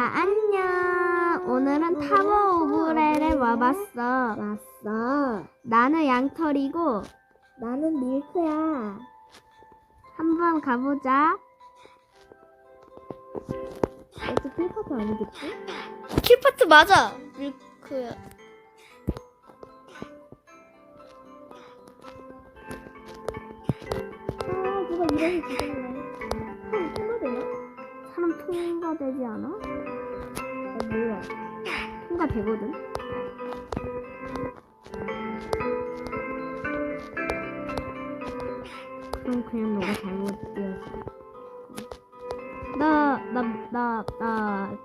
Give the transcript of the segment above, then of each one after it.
아, 안녕. 오늘은 타워 오브렐에 와봤어. 왔어. 나는 양털이고 나는 밀크야. 한번 가보자. 어째 필파트 아니겠지? 킬파트 맞아. 밀크야. 아, 누가 이래서 죽었네. 통과되지 않아? 나 몰라. 통과되거든. 그럼 그냥 너가 잘못 뛰었어. 나, 나, 나, 나,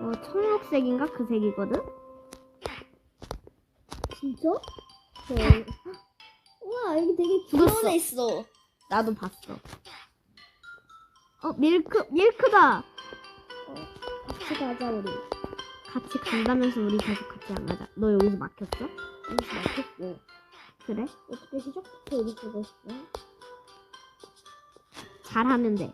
어, 청록색인가? 그 색이거든? 진짜? 네. 우와, 여기 되게 죽었어. 귀여운 애 있어. 나도 봤어. 어, 밀크, 밀크다! 같이 가자, 우리. 같이 간다면서 우리 계속 같이 안 가자. 너 여기서 막혔어? 여기서 막혔어. 그래? 어떻게 시작부터 여기 쓰고 있어? 잘하면 돼.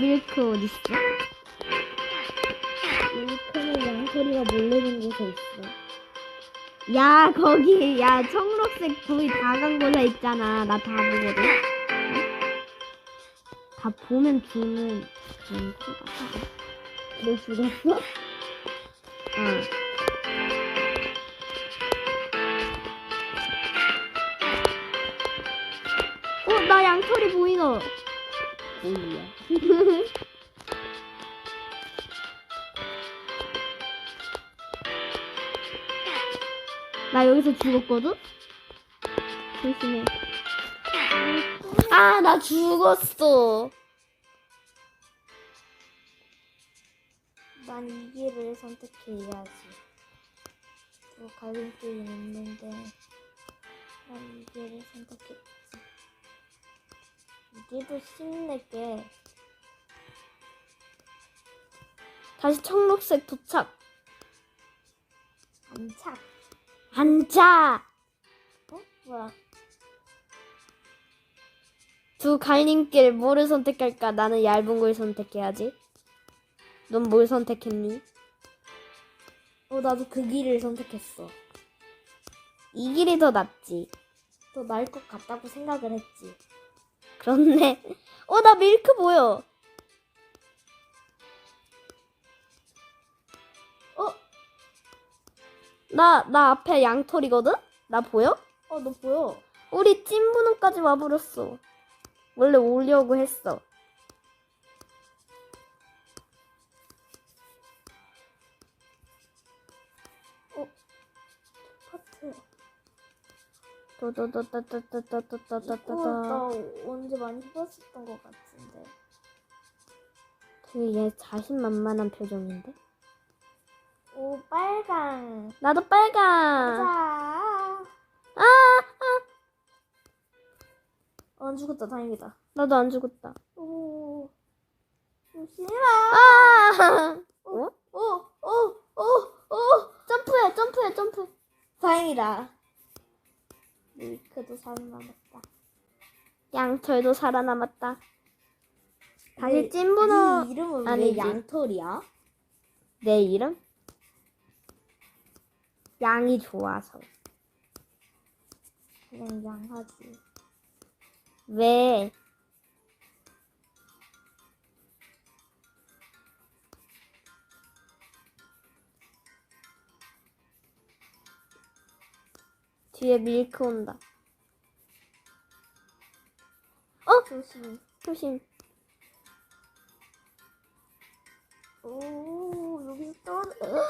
밀크 어딨어? 밀크는 양털이가 몰래 있는 곳에 있어. 야 거기 야 청록색 거기 다간 걸로 있잖아 나 다 보거든 어? 다 보면 주는 거 같아 너 죽었어? 응 어, 나 양털이 보이노. 뭐야? 나 여기서 죽었거든? 조심해. 아, 나 죽었어. 난 이 길을 선택해야지. 또 갈림길이 있는데 난 이 길을 선택했 길도 힘내게 다시 청록색 도착. 안착. 앉아. 어? 뭐야? 두 갈림길 뭐를 선택할까? 나는 얇은 걸 선택해야지. 넌 뭘 선택했니? 어 나도 그 길을 선택했어. 이 길이 더 낫지. 더 나을 것 같다고 생각을 했지. 그렇네. 어, 나 밀크 보여. 어? 나, 나 앞에 양털이거든? 나 보여? 어 너 보여? 우리 찐분홍까지 와버렸어. 원래 오려고 했어. 어, 또또또또또또또또또또. 나 언제 많이 해봤었던 것 같은데. 되게 얘 자신만만한 표정인데? 오 빨강. 나도 빨강. 자. 아, 아, 어, 안 죽었다 다행이다. 나도 안 죽었다. 오. 조심하. 아, 어? 오오오오오 점프해, 점프해, 점프. 다행이다. 밀크도 살아남았다. 양털도 살아남았다. 다시 네, 찐분홍. 네 이름은 아니지. 왜 양털이야? 내 이름? 양이 좋아서. 그냥 양하지. 왜? 뒤에 밀크 온다. 어? 조심. 조심. 오 여기서 떨어.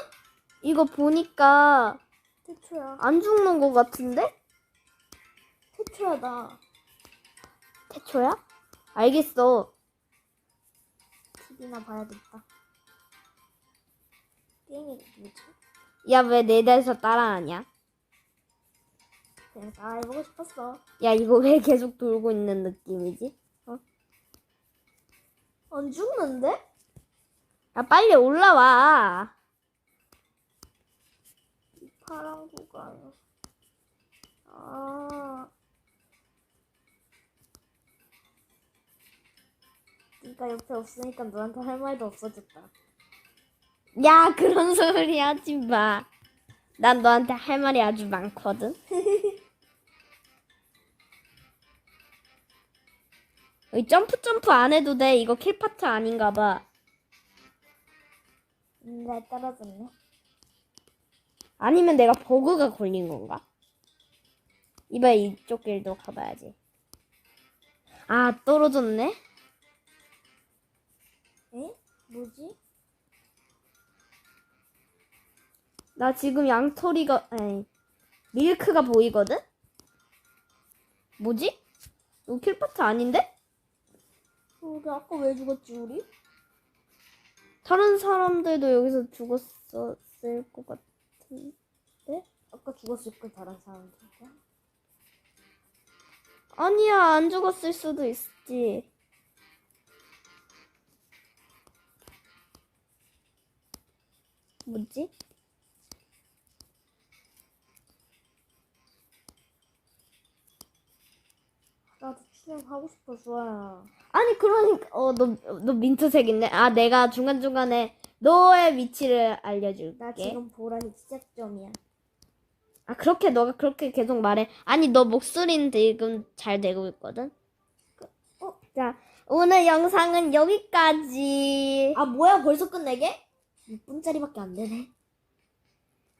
이거 보니까 태초야. 안 죽는 것 같은데? 태초야 나. 태초야? 알겠어. TV나 봐야겠다. 게임이 뭐지? 야, 왜 내 대에서 따라하냐? 그냥 다 해보고 싶었어. 야, 이거 왜 계속 돌고 있는 느낌이지? 안 죽는데? 야, 빨리 올라와. 파란 구간. 아. 네가 옆에 없으니까 너한테 할 말도 없어졌다. 야, 그런 소리 하지 마. 난 너한테 할 말이 아주 많거든. 이 점프 점프 안 해도 돼. 이거 킬 파트 아닌가 봐. 음, 날 떨어졌네. 아니면 내가 버그가 걸린 건가? 이번에 이쪽 길도 가봐야지. 아, 떨어졌네? 에? 뭐지? 나 지금 양털이가, 아니, 밀크가 보이거든? 뭐지? 이거 킬파트 아닌데? 우리 아까 왜 죽었지 우리? 다른 사람들도 여기서 죽었었을 것 같은데? 아까 죽었을 걸 다른 사람들과. 아니야, 안 죽었을 수도 있지. 뭐지? 출연하고 싶어 수아야. 아니, 그러니까, 어, 너, 너 민트색인데? 아, 내가 중간 중간에 너의 위치를 알려줄게. 나 지금 보라색 시작점이야. 아, 그렇게 너가 그렇게 계속 말해. 아니, 너 목소리는 지금 잘 되고 있거든? 어? 자, 오늘 영상은 여기까지. 아 뭐야 벌써 끝내게? 6분짜리밖에 안 되네.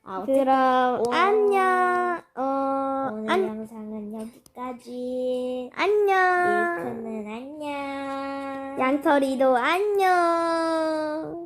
아 그럼, 오. 안녕. 어, 오늘 안, 영상은 여기까지. 안녕. 밀크는 안녕. 양털이도 안녕.